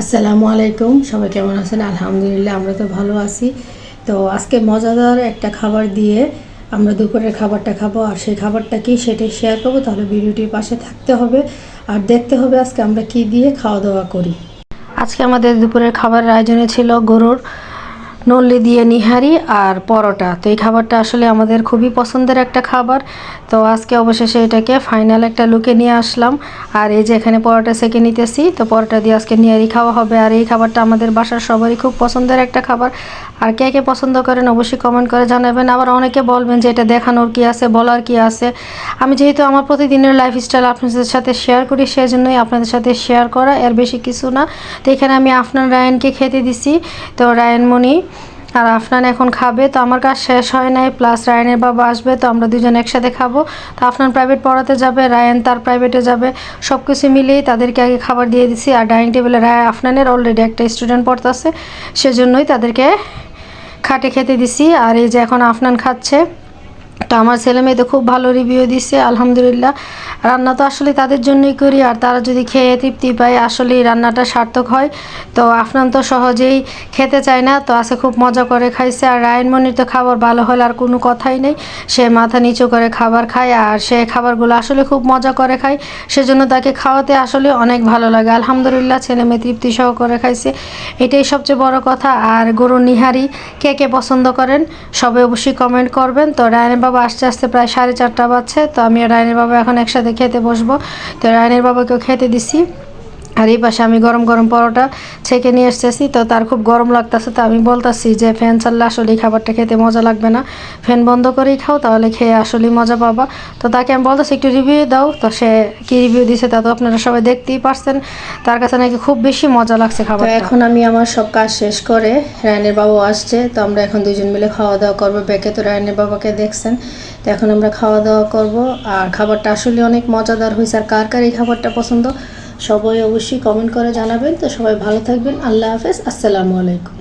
আসসালামু আলাইকুম, সবাই কেমন আছেন? আলহামদুলিল্লাহ, আমরা তো ভালো আছি। তো আজকে মজাদার একটা খাবার দিয়ে আমরা দুপুরের খাবারটা খাব, আর সেই খাবারটা কি সেটাই শেয়ার করব, তাহলে ভিডিওটির পাশে থাকতে হবে। আর দেখতে হবে আজকে আমরা কি দিয়ে খাওয়া দাওয়া করি। আজকে আমাদের দুপুরের খাবারের আয়োজনে ছিল গরুর নল্লি দিয়ে নিহারি আর পরোটা। তো এই খাবারটা আসলে আমাদের খুবই পছন্দের একটা খাবার। তো আজকে অবশেষে এটাকে ফাইনাল একটা লুকে নিয়ে আসলাম। আর এই যে এখানে পরোটা সেকে নিতেছি, তো পরোটা দিয়ে আজকে নিহারি খাওয়া হবে। আর এই খাবারটা আমাদের বাসার সবারই খুব পছন্দের একটা খাবার। আর কে কে পছন্দ করেন অবশ্যই কমেন্ট করে জানাবেন। আবার অনেকে বলবেন যে এটা দেখানোর কি আছে, বলার কি আছে। আমি যেহেতু আমার প্রতিদিনের লাইফস্টাইল আপনাদের সাথে শেয়ার করি, সেজন্যই আপনাদের সাথে শেয়ার করা, এর বেশি কিছু না। তো এখানে আমি আফনান রায়নকে খেতে দিছি। তো রায়নমণি আর আফনান এখন খাবে। তো আমার কাজ শেষ হয় নাই প্লাস রায়নের বাবা আসবে, তো আমরা দুজন একসাথে খাব। তো আফনান প্রাইভেট পড়াতে যাবে, রায়ন তার প্রাইভেটে যাবে। সব কিছু মিলিয়েই তাদেরকে আগে খাবার দিয়ে দিছি। আর ডাইনিং টেবিলে রায় আফনানের অলরেডি একটা স্টুডেন্ট পড়তেছে, সেজন্যই তাদেরকে খাটে খেতে দিছি আর এই যে এখন আফনান খাচ্ছে। তো আমার ছেলে মেয়ে তো খুব ভালো রিভিউ দিচ্ছে আলহামদুলিল্লাহ। রান্না তো আসলে তাদের জন্যই করি, আর তারা যদি খেয়ে তৃপ্তি পায়, আসলেই রান্নাটা সার্থক হয়। তো আফনান তো সহজেই খেতে চায় না, তো আজকে খুব মজা করে খাইছে। আর রায়নমণির তো খাবার ভালো হলে আর কোনো কথাই নেই। সে মাথা নিচু করে খাবার খায়, আর সে খাবারগুলো আসলে খুব মজা করে খায়। সেজন্য তাকে খাওয়াতে আসলে অনেক ভালো লাগে। আলহামদুলিল্লাহ, ছেলে মেয়ে তৃপ্তি সহ করে খাইছে। এটাই সবচেয়ে বড় কথা। আর গরু নিহারি কে কে পছন্দ করেন, সবাই অবশ্যই কমেন্ট করবেন। তো রায়নের বাবা আস্তে আসতে প্রায় সাড়ে চারটা বাজছে, তো আমি রায়নের বাবা এখন একসাথে খেতে বসবো। তো রায়নের বাবাকেও খেতে দিছি। আর এই পাশে আমি গরম গরম পরোটা ছেঁকে নিয়ে এসেছি তো তার খুব গরম লাগতেছে তো আমি বলতেছি যে ফ্যান চাললে আসলে খাবারটা খেতে মজা লাগবে না। ফ্যান বন্ধ করেই খাও তাহলে খেয়ে আসলেই মজা পাবা। তো তাকে আমি বলতেছি একটু রিভিউ দাও। তো সে কি রিভিউ দিছে তা তো আপনারা সবাই দেখতেই পারছেন। তার কাছে নাকি খুব বেশি মজা লাগছে খাবার এখন আমি আমার সব কাজ শেষ করে রায়নের বাবু আসছে। তো আমরা এখন দুজন মিলে খাওয়া দাওয়া করব। ব্যাকে তো রায়নের বাবাকে দেখছেন। তো এখন আমরা খাওয়া দাওয়া করব। আর খাবারটা আসলে অনেক মজাদার হয়েছে। আর কার কার এই খাবারটা পছন্দ? সবাই অবশ্যই কমেন্ট করে জানাবেন। তো সবাই ভালো থাকবেন। আল্লাহ হাফেজ। আসসালামু আলাইকুম।